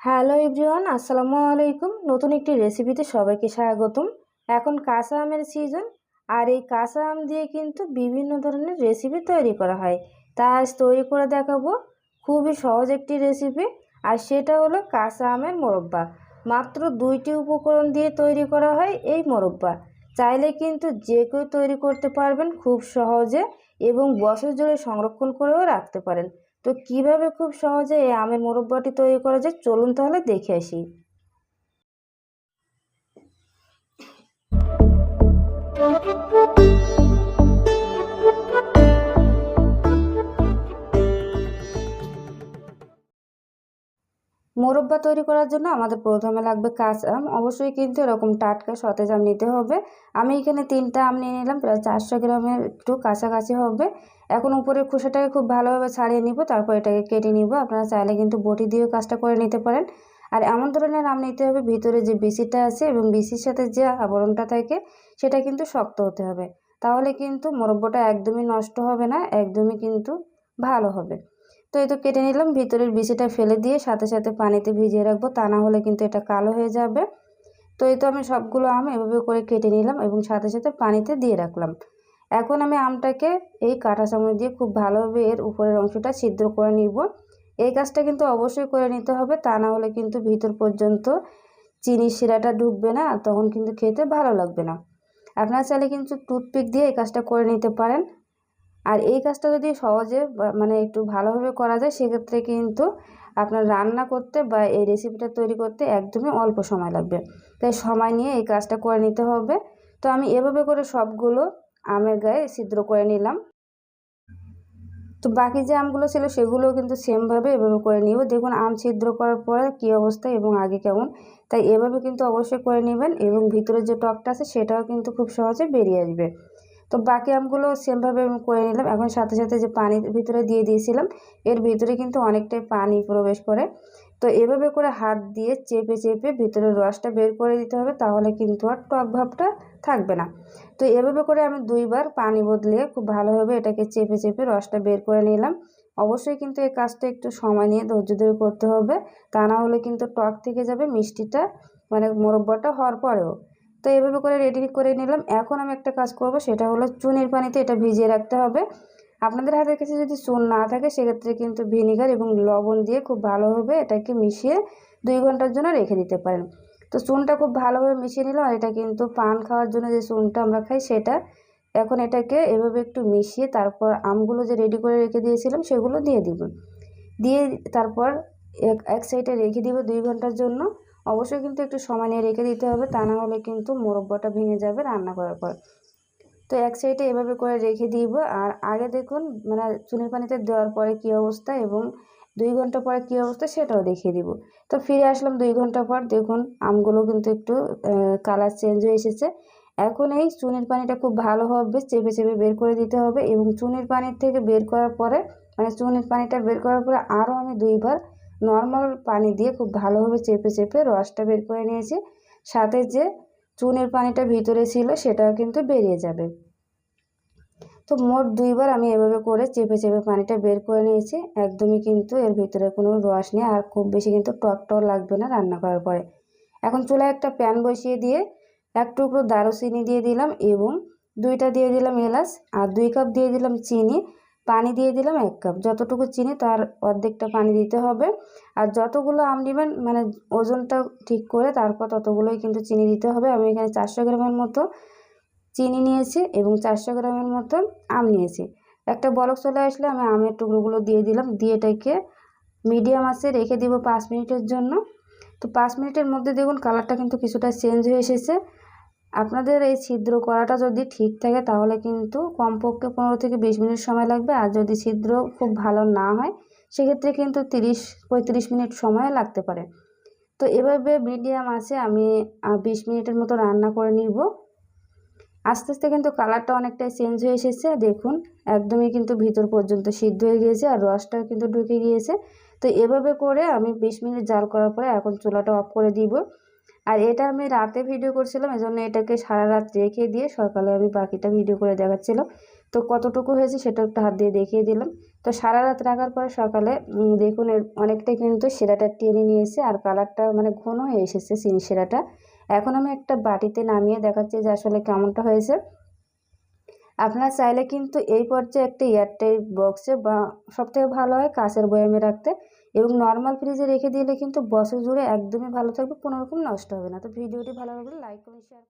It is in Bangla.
হ্যালো এভরিওয়ান, আসসালামু আলাইকুম। নতুন একটি রেসিপিতে সবাইকে স্বাগতম। এখন কাঁচা আমের সিজন আর এই কাঁচা আম দিয়ে কিন্তু বিভিন্ন ধরনের রেসিপি তৈরি করা হয়। তা আজ তৈরি করে দেখাবো। খুবই সহজ একটি রেসিপি আর সেটা হলো কাঁচা আমের মোরব্বা। মাত্র দুইটি উপকরণ দিয়ে তৈরি করা হয় এই মোরব্বা। চাইলে কিন্তু যে কেউ তৈরি করতে পারবেন খুব সহজে এবং বছর জুড়ে সংরক্ষণ করেও রাখতে পারেন। তো কীভাবে খুব সহজে এই আমের মোরব্বাটি তৈরি করা যায়? চলুন তাহলে দেখে আসি। মোরব্বা তৈরি করার জন্য আমাদের প্রথমে লাগবে কাঁচা আম। অবশ্যই কিন্তু এরকম টাটকা সতেজ আম নিতে হবে। আমি এখানে তিনটা আম নিয়ে নিলাম, প্রায় চারশো গ্রামের একটু কাছাকাছি হবে। এখন উপরের খোসাটাকে খুব ভালোভাবে ছাড়িয়ে নিব, তারপর এটাকে কেটে নিব। আপনারা চাইলে কিন্তু বটি দিয়েও কাজটা করে নিতে পারেন। আর এমন ধরনের আম নিতে হবে, ভিতরে যে বিসিটা আছে এবং বিসির সাথে যে আবরণটা থাকে, সেটা কিন্তু শক্ত হতে হবে। তাহলে কিন্তু মোরব্বটা একদমই নষ্ট হবে না, একদমই কিন্তু ভালো হবে। তো এই তো কেটে নিলাম, ভিতরের বিচিটা ফেলে দিয়ে সাথে সাথে পানিতে ভিজিয়ে রাখব, তা না হলে কিন্তু এটা কালো হয়ে যাবে। তো এই তো আমি সবগুলো আম এভাবে করে কেটে নিলাম এবং সাথে সাথে পানিতে দিয়ে রাখলাম। এখন আমি আমটাকে এই কাঁটা চামচ দিয়ে খুব ভালোভাবে এর উপরের অংশটা ছিদ্র করে নিব। এই কাজটা কিন্তু অবশ্যই করে নিতে হবে, তা না হলে কিন্তু ভিতর পর্যন্ত চিনি শিরাটা ঢুকবে না, তখন কিন্তু খেতে ভালো লাগবে না। আপনারা চাইলে কিন্তু টুথপিক দিয়ে এই কাজটা করে নিতে পারেন। আর এই কাজটা যদি সহজে মানে একটু ভালোভাবে করা যায়, সেক্ষেত্রে কিন্তু আপনার রান্না করতে বা এই রেসিপিটা তৈরি করতে একদমই অল্প সময় লাগবে। তাই সময় নিয়ে এই কাজটা করে নিতে হবে। তো আমি এভাবে করে সবগুলো আমের গায়ে ছিদ্র করে নিলাম। তো বাকি যে আমগুলো ছিল, সেগুলোও কিন্তু সেমভাবে এভাবে করে নিব। দেখুন, আম ছিদ্র করার পরে কী অবস্থা এবং আগে কেমন। তাই এভাবে কিন্তু অবশ্যই করে নেবেন এবং ভিতরে যে টকটা আছে, সেটাও কিন্তু খুব সহজে বেরিয়ে আসবে। তো বাকি আমগুলো সেমভাবে আমি করে নিলাম। এখন সাথে সাথে যে পানির ভিতরে দিয়ে দিয়েছিলাম, এর ভিতরে কিন্তু অনেকটাই পানি প্রবেশ করে। তো এভাবে করে হাত দিয়ে চেপে চেপে ভিতরের রসটা বের করে দিতে হবে, তাহলে কিন্তু আর টক ভাবটা থাকবে না। তো এভাবে করে আমি দুইবার পানি বদলে খুব ভালোভাবে এটাকে চেপে চেপে রসটা বের করে নিলাম। অবশ্যই কিন্তু এই কাজটা একটু সময় নিয়ে ধৈর্য ধরে করতে হবে। তা না হলে কিন্তু টক থেকে যাবে, মিষ্টিটা মানে মোরব্বাটা হওয়ার পরেও। তো এভাবে করে রেডি করে নিলাম। এখন আমি একটা কাজ করব, সেটা হলো চুনের পানিতে এটা ভিজিয়ে রাখতে হবে। আপনাদের হাতের কাছে যদি চুন না থাকে, সেক্ষেত্রে কিন্তু ভিনিগার এবং লবণ দিয়ে খুব ভালোভাবে এটাকে মিশিয়ে দুই ঘণ্টার জন্য রেখে দিতে পারেন। তো চুনটা খুব ভালোভাবে মিশিয়ে নিলাম, আর এটা কিন্তু পান খাওয়ার জন্য যে চুনটা আমরা খাই, সেটা এখন এটাকে এভাবে একটু মিশিয়ে তারপর আমগুলো যে রেডি করে রেখে দিয়েছিলাম, সেগুলো দিয়ে দিব। দিয়ে তারপর এক সাইডে রেখে দিব দুই ঘণ্টার জন্য। অবশ্যই কিন্তু একটু সময় নিয়ে রেখে দিতে হবে, তা না হলে কিন্তু মোরব্বাটা ভেঙে যাবে রান্না করার পর। তো এক সাইডে এভাবে করে রেখে দিব, আর আগে দেখুন মানে চুনের পানিতে দেওয়ার পরে কী অবস্থা এবং দুই ঘণ্টা পরে কী অবস্থা সেটাও দেখিয়ে দিব। তো ফিরে আসলাম দুই ঘণ্টা পর, দেখুন আমগুলো কিন্তু একটু কালার চেঞ্জ হয়ে এসেছে। এখন এই চুনের পানিটা খুব ভালোভাবে চেপে চেপে বের করে দিতে হবে এবং চুনের পানির থেকে বের করার পরে মানে চুনের পানিটা বের করার পরে আরও আমি দুইবার নর্মাল পানি দিয়ে খুব ভালোভাবে চেপে চেপে রসটা বের করে নিয়েছি। সাথে যে চুনের পানিটা ভিতরে ছিল সেটাও কিন্তু বেরিয়ে যাবে। তো মোট দুইবার আমি এভাবে করে চেপে চেপে পানিটা বের করে নিয়েছি। একদমই কিন্তু এর ভিতরে কোনো রস নেই আর খুব বেশি কিন্তু টক টক লাগবে না রান্না করার পরে। এখন চুলায় একটা প্যান বসিয়ে দিয়ে এক টুকরো দারুচিনি দিয়ে দিলাম এবং দুইটা দিয়ে দিলাম এলাচ আর দুই কাপ দিয়ে দিলাম চিনি। পানি দিয়ে দিলাম এক কাপ। যতটুকু চিনি তার অর্ধেকটা পানি দিতে হবে। আর যতগুলো আম নেবেন মানে ওজনটা ঠিক করে তারপর ততগুলোই কিন্তু চিনি দিতে হবে। আমি এখানে চারশো গ্রামের মতো চিনি নিয়েছি এবং চারশো গ্রামের মতো আম নিয়েছি। একটা বলক চলে আসলে আমি আমের টুকরোগুলো দিয়ে দিলাম। দিয়ে এটাকে মিডিয়াম আছে রেখে দিব পাঁচ মিনিটের জন্য। তো পাঁচ মিনিটের মধ্যে দেখুন কালারটা কিন্তু কিছুটা চেঞ্জ হয়ে এসেছে। আপনাদের এই ছিদ্র করাটা যদি ঠিক থাকে, তাহলে কিন্তু কমপক্ষে পনেরো থেকে বিশ মিনিট সময় লাগবে। আর যদি ছিদ্র খুব ভালো না হয়, সেক্ষেত্রে কিন্তু তিরিশ, পঁয়ত্রিশ মিনিট সময় লাগতে পারে। তো এভাবে মিডিয়াম আছে, আমি বিশ মিনিটের মতো রান্না করে নিব। আস্তে আস্তে কিন্তু কালারটা অনেকটাই চেঞ্জ হয়ে এসেছে। দেখুন, একদমই কিন্তু ভিতর পর্যন্ত সিদ্ধ হয়ে গিয়েছে আর রসটাও কিন্তু ঢুকে গিয়েছে। তো এভাবে করে আমি বিশ মিনিট জাল করার পরে এখন চুলাটা অফ করে দিব। আর এটা আমি রাতে ভিডিও করছিলাম, এজন্য এটাকে সারা রাত রেখে দিয়ে সকালে আমি বাকিটা ভিডিও করে দেখাচ্ছিলাম তো কতটুকু হয়েছে সেটা একটু হাত দিয়ে দেখিয়ে দিলাম। তো সারা রাত রাখার পরে সকালে দেখুন অনেকটা কিন্তু সেরাটা টেনে নিয়েছে আর কালারটা মানে ঘন হয়ে এসেছে চিনি সেরাটা এখন আমি একটা বাটিতে নামিয়ে দেখাচ্ছি যে আসলে কেমনটা হয়েছে। আপনারা চাইলে কিন্তু এই পর্যায়ে একটা এয়ারটাইট বক্সে বা সবথেকে ভালো হয় কাঁচের বয়ামে রাখতে এবং নর্মাল ফ্রিজে রেখে দিলে কিন্তু বছর জুড়ে একদমই ভালো থাকবে কোনোরকম নষ্ট হবে না। তো ভিডিওটি ভালো লাগলে লাইক করুন। শেয়ার